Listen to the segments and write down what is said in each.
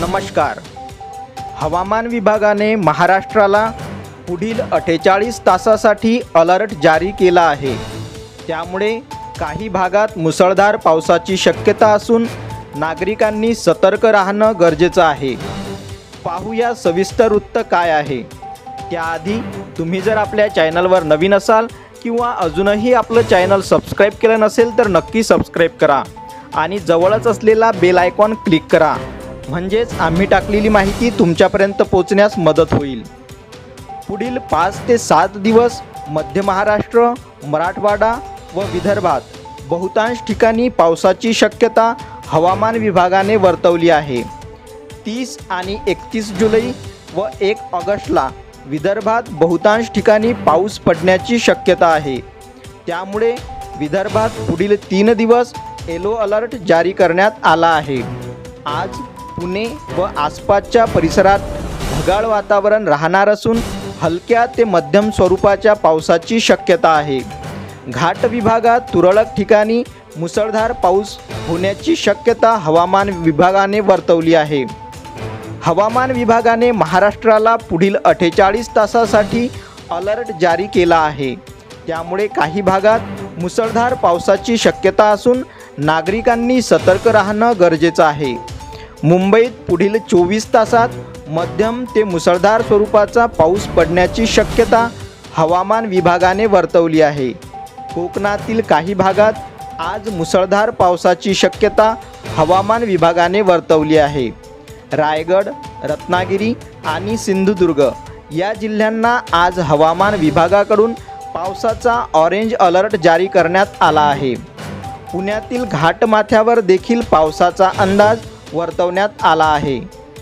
नमस्कार. हवामान विभागाने महाराष्ट्राला पुढील अठ्ठेचाळीस तासासाठी अलर्ट जारी केला आहे. त्यामुळे काही भागात मुसळधार पावसाची शक्यता असून नागरिकांनी सतर्क राहणं गरजेचं आहे. पाहूया सविस्तर वृत्त काय आहे. त्याआधी तुम्ही जर आपल्या चॅनलवर नवीन असाल किंवा अजूनही आपलं चॅनल सबस्क्राईब केलं नसेल तर नक्की सबस्क्राईब करा आणि जवळच असलेला बेल आयकॉन क्लिक करा. म्हणजेच आम्ही टाकलेली माहिती तुमच्यापर्यंत पोचण्यास मदत होईल. पुढील पाच ते सात दिवस मध्य महाराष्ट्र मराठवाडा व विदर्भात बहुतांश ठिकाणी पावसाची शक्यता हवामान विभागाने वर्तवली आहे. तीस आणि एकतीस जुलै व एक ऑगस्टला विदर्भात बहुतांश ठिकाणी पाऊस पडण्याची शक्यता आहे. त्यामुळे विदर्भात पुढील तीन दिवस येलो अलर्ट जारी करण्यात आला आहे. आज पुणे व आसपासच्या परिसरात ढगाळ वातावरण राहणार असून हलक्या ते मध्यम स्वरूपाच्या पावसाची शक्यता आहे. घाट विभागात तुरळक ठिकाणी मुसळधार पाऊस होण्याची शक्यता हवामान विभागाने वर्तवली आहे. हवामान विभागाने महाराष्ट्राला पुढील अठ्ठेचाळीस तासासाठी अलर्ट जारी केला आहे. त्यामुळे काही भागात मुसळधार पावसाची शक्यता असून नागरिकांनी सतर्क राहणं गरजेचं आहे. मुंबईत पुढील चोवीस तासात मध्यम ते मुसळधार स्वरूपाचा पाऊस पडण्याची शक्यता हवामान विभागाने वर्तवली आहे. कोकणातील काही भागात आज मुसळधार पावसाची शक्यता हवामान विभागाने वर्तवली आहे. रायगड रत्नागिरी आणि सिंधुदुर्ग या जिल्ह्यांना आज हवामान विभागाकडून पावसाचा ऑरेंज अलर्ट जारी करण्यात आला आहे. पुण्यातील घाटमाथ्यावर देखील पावसाचा अंदाज वर्तवण्यात आला आहे.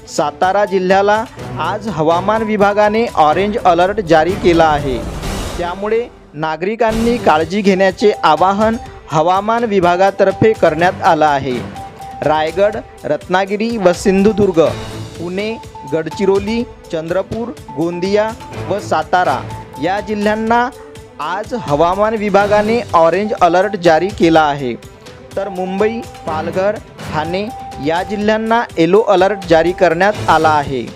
सातारा जिल्ह्याला आज हवामान विभागाने ऑरेंज अलर्ट जारी केला आहे. त्यामुळे नागरिकांनी काळजी घेण्याचे आवाहन हवामान विभागातर्फे करण्यात आलं आहे. रायगड रत्नागिरी व सिंधुदुर्ग पुणे गडचिरोली चंद्रपूर गोंदिया व सातारा या जिल्ह्यांना आज हवामान विभागाने ऑरेंज अलर्ट जारी केला आहे. तर मुंबई पालघर ठाणे या जिल्ह्यांना येलो अलर्ट जारी करण्यात आला आहे.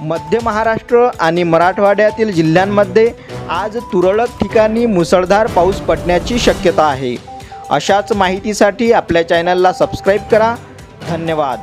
मध्य महाराष्ट्र आणि मराठवाड्यातील जिल्ह्यांमध्ये आज तुरळक ठिकाणी मुसळधार पाऊस पडण्याची शक्यता आहे. अशाच माहितीसाठी आपल्या चॅनलला सबस्क्राईब करा. धन्यवाद.